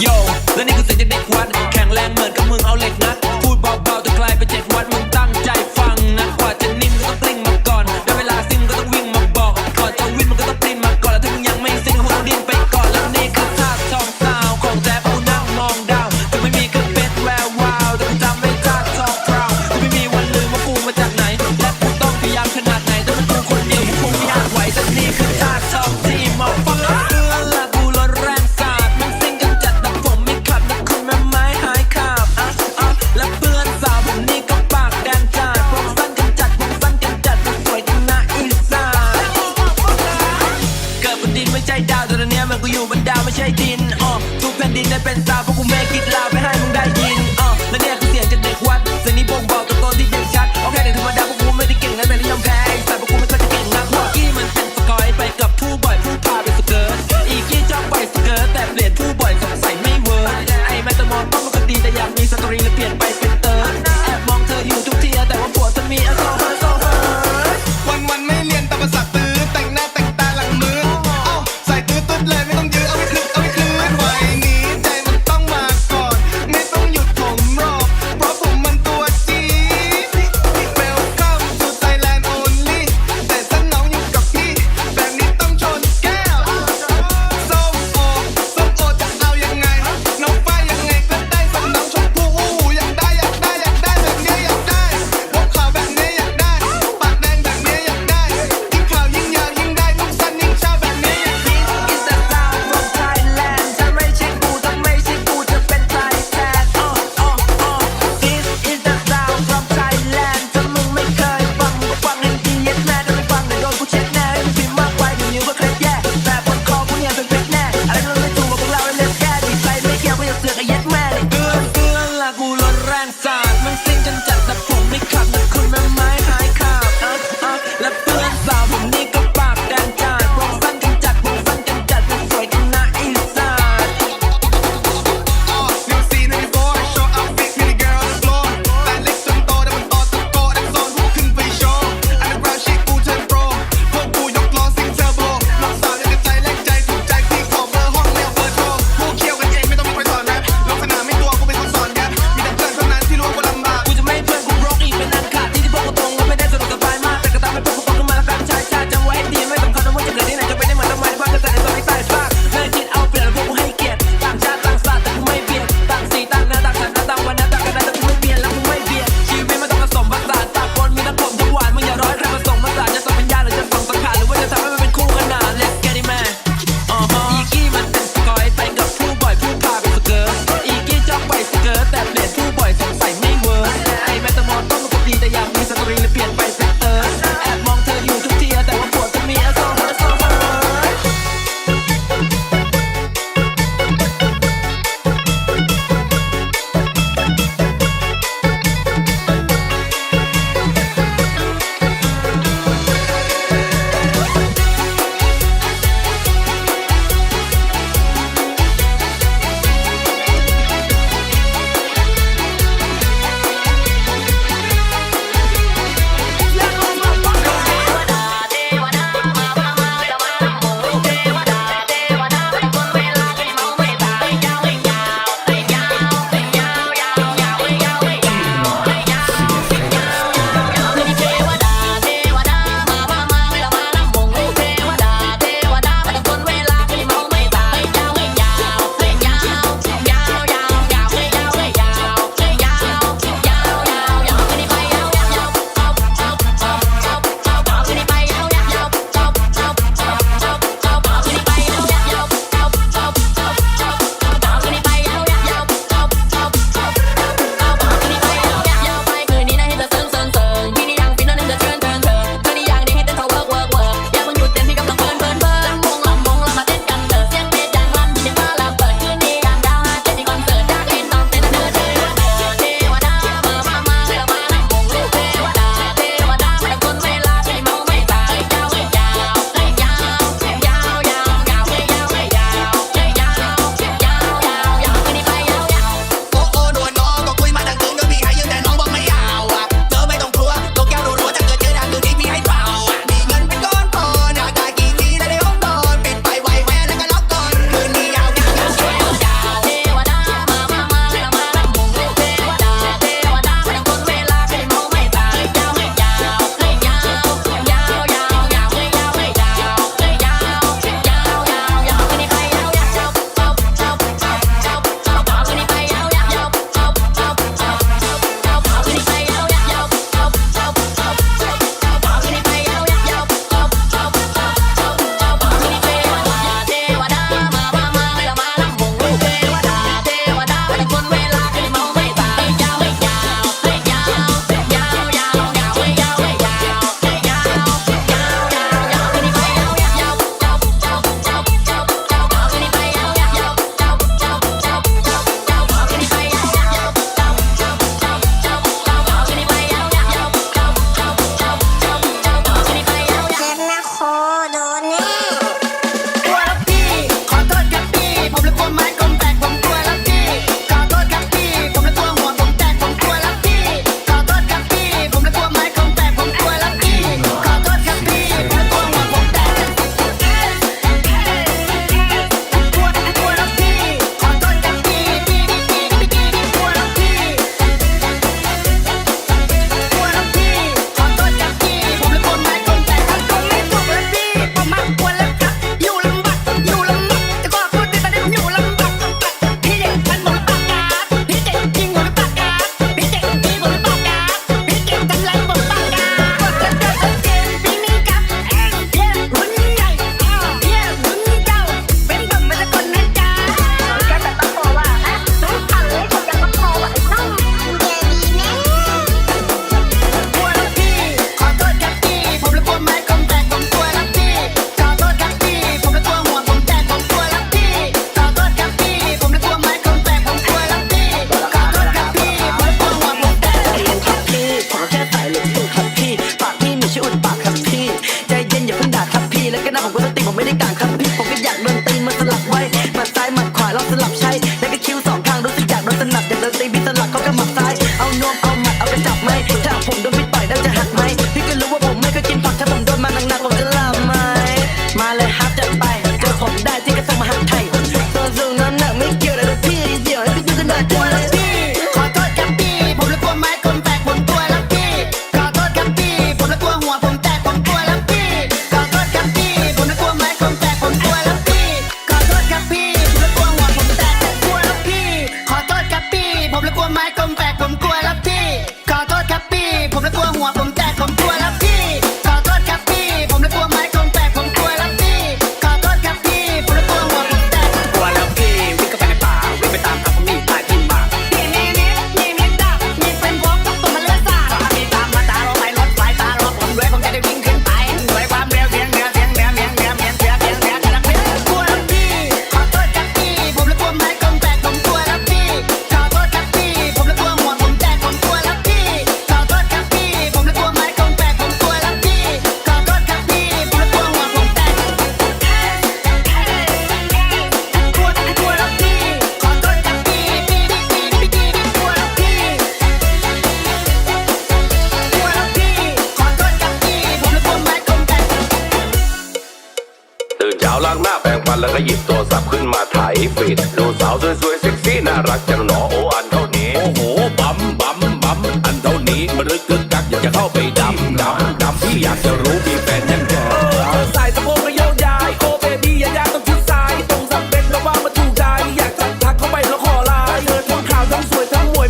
โยและนี่คือสิ่งที่เด็กวัด แข็งแรงเหมือนกับมึงเอาเหล็กนัด พูดเบาๆจะกลายเป็นเจ็ดวัดมึง ดินออกทุกแผ่นดินได้เป็นตาเพราะกูแม่กิดลา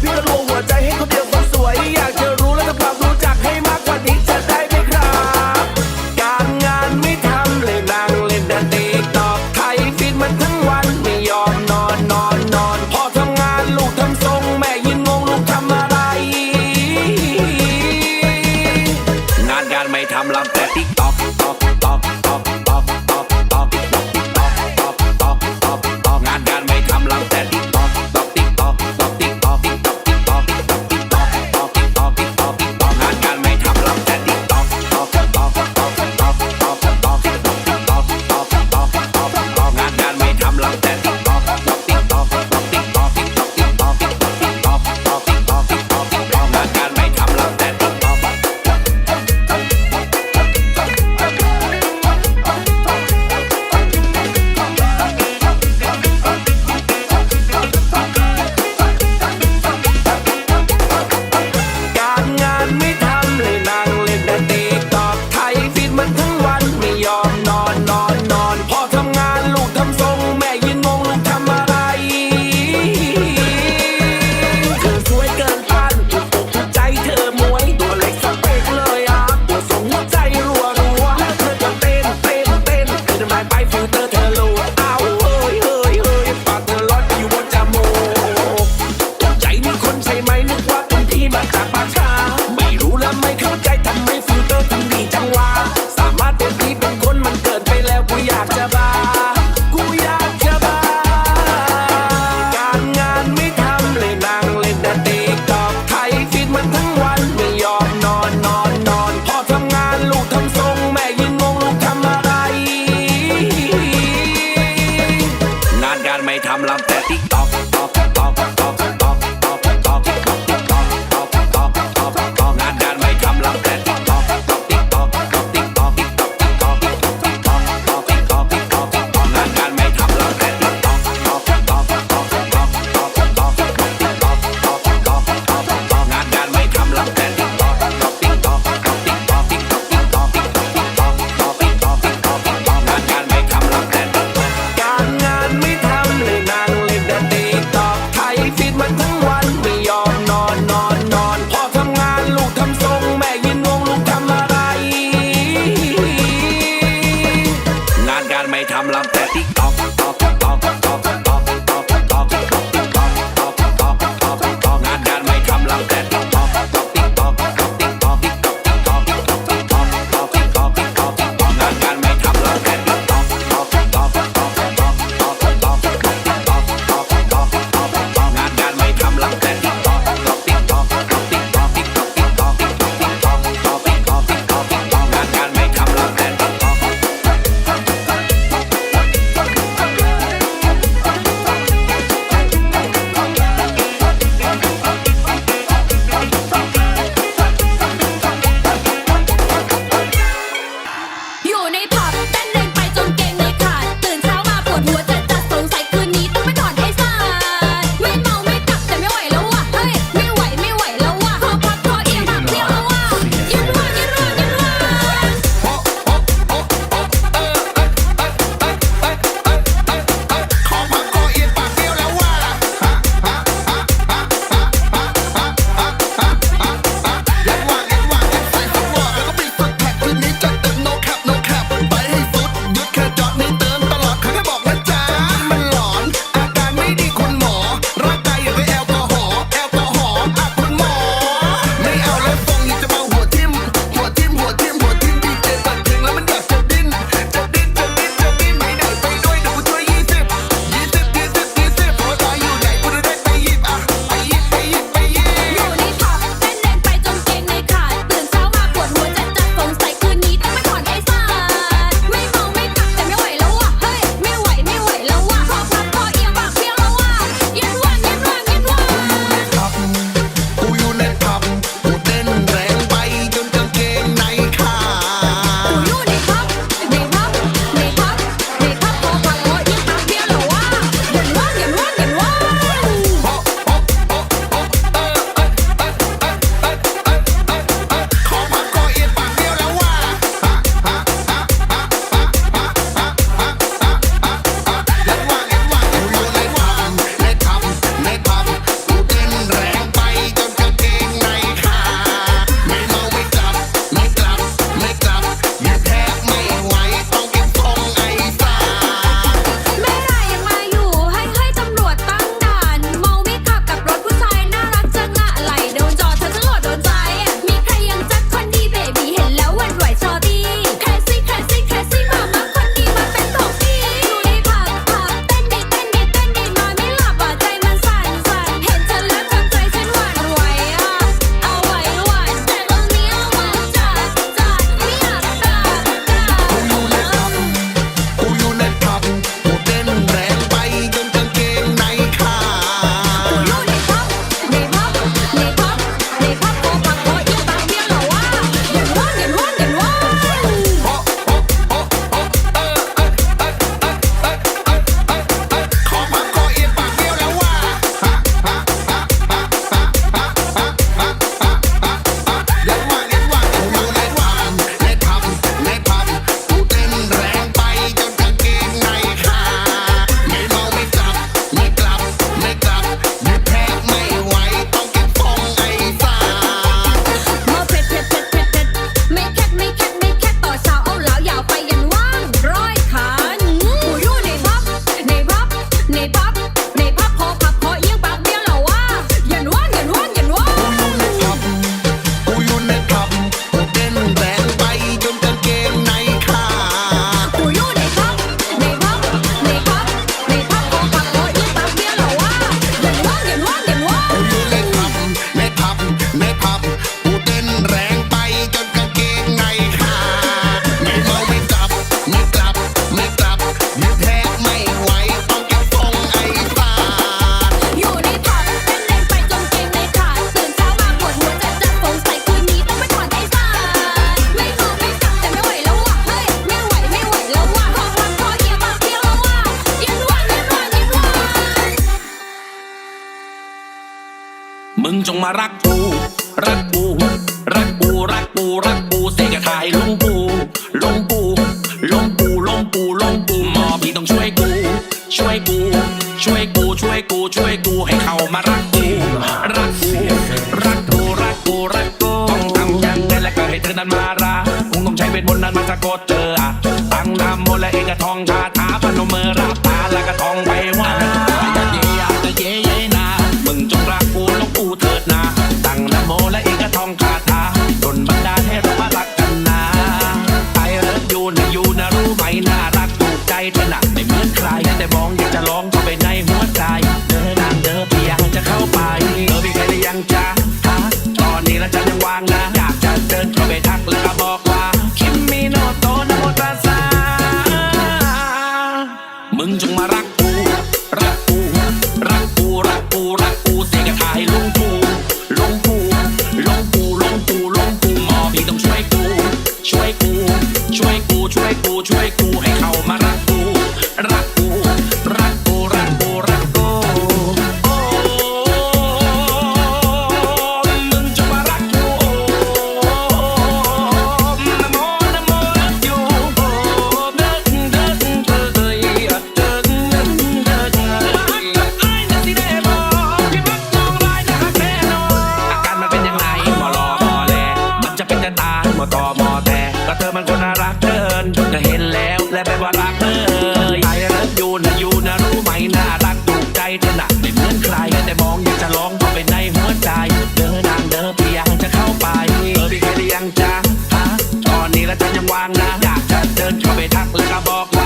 feel low นั้นมาราคงต้องใช้เวทมนต์นั้นมาสะกดเจออะตั้งนำมมนและเอกทองชาติ Joy. และฉันยังวางนะ อยากจะเดินเข้าไปทักแล้วก็บอกลา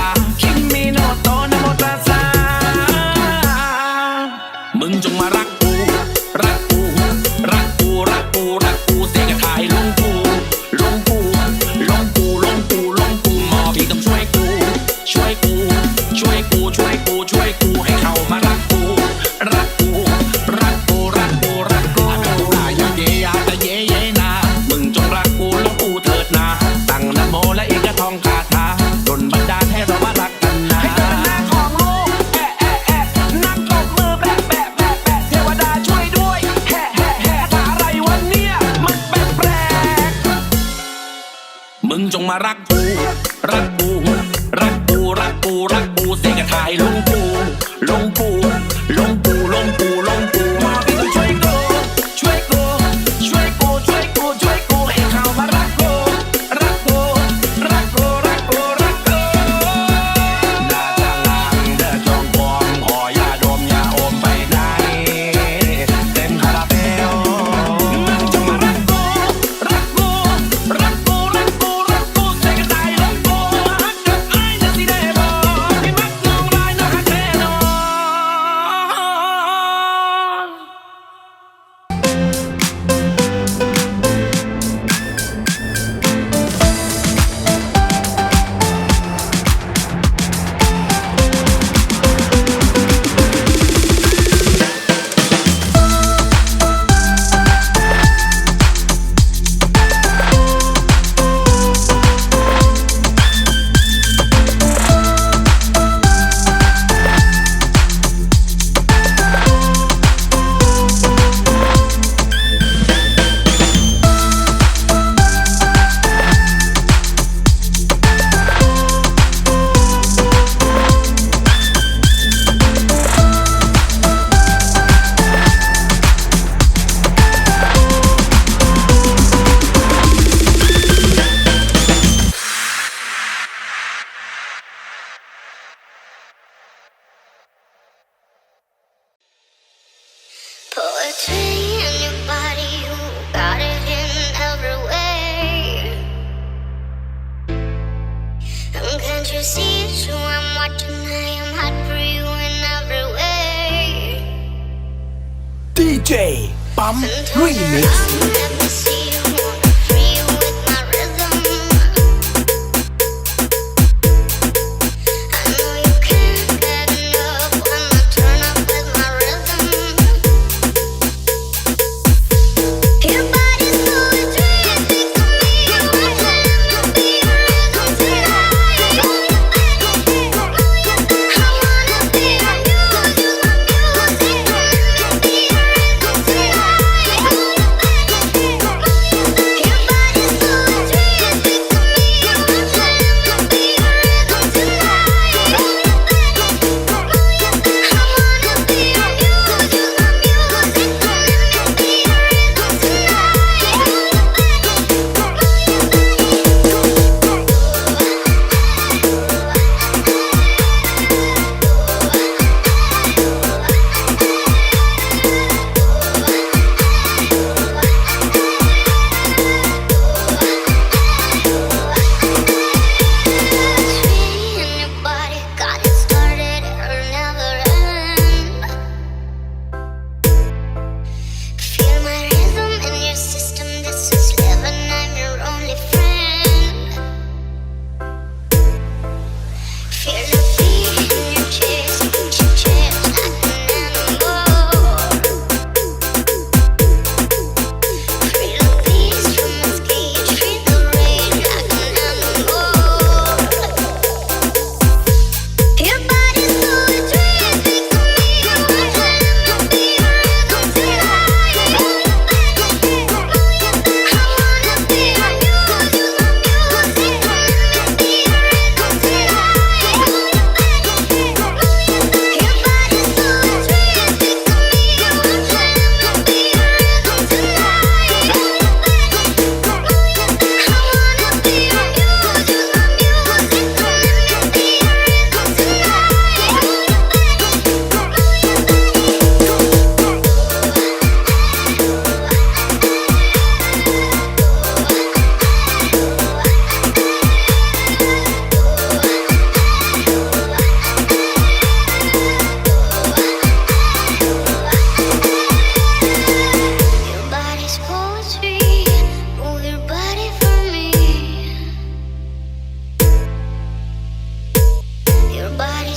มึงจงมารักกู รักกู รักกู รักกู รักกูเสียกระทายลงกู ลงกู ลงกู ลงกู 为你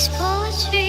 Poetry.